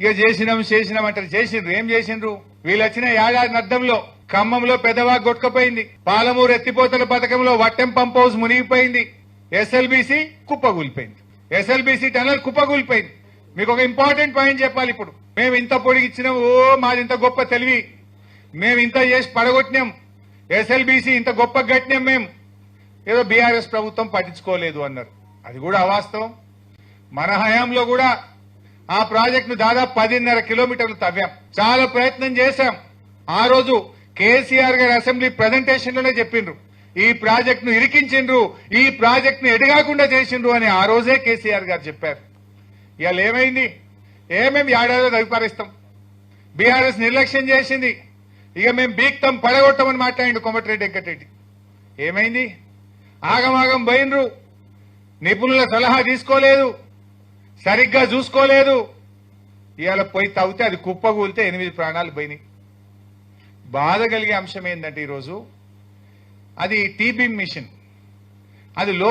ఇక చేసినాం చేసినాం అంటారు. చేసిండ్రు. ఏం చేసిండ్రు? వీళ్ళు వచ్చిన ఏడాది అద్దంలో ఖమ్మంలో పెదవా కొట్టుకుపోయింది పాలమూరు ఎత్తిపోతల పథకంలో వట్టెం పంప్ హౌస్ మునిగిపోయింది. ఎస్ఎల్బిసి కుప్పగూలిపోయింది ఎస్ఎల్బిసి టనల్ కుప్పగూలిపోయింది మీకు ఒక ఇంపార్టెంట్ పాయింట్ చెప్పాలి ఇప్పుడు. మేము ఇంత పొడిగిచ్చినాం ఓ మాది ఇంత గొప్ప తెలివి. మేము ఇంత చేసి పడగొట్టినాం. ఎస్ఎల్బిసి ఇంత గొప్ప కట్టినాం మేము. ఏదో బీఆర్ఎస్ ప్రభుత్వం పట్టించుకోలేదు అన్నారు. అది కూడా అవాస్తవం. మన హయాంలో కూడా ఆ ప్రాజెక్టును దాదాపు పదిన్నర కిలోమీటర్లు తవ్వాం. చాలా ప్రయత్నం చేశాం. ఆ రోజు కేసీఆర్ గారి అసెంబ్లీ ప్రజెంటేషన్లోనే చెప్పిండ్రు. ఈ ప్రాజెక్టును ఇరికించిండ్రు ఈ ప్రాజెక్టును ఎడగాకుండా చేసిండ్రు అని ఆ రోజే కేసీఆర్ గారు చెప్పారు. ఇవాళ ఏమైంది? ఏమేమి ఏడాదో తగ్గిపారేస్తాం బీఆర్ఎస్ నిర్లక్ష్యం చేసింది. ఇక మేము బీక్తం పడగొట్టమని మాట్లాడిండు కొమటిరెడ్డి వెంకటరెడ్డి. ఏమైంది? ఆగమాగం పోయినరు నిపుణుల సలహా తీసుకోలేదు. సరిగ్గా చూసుకోలేదు. ఇవాళ పోయి తవ్వితే అది కుప్పగూలితే ఎనిమిది ప్రాణాలు పోయినాయి. బాధ కలిగే అంశం ఏంటంటే ఈరోజు అది టీబీ మిషన్. అది లో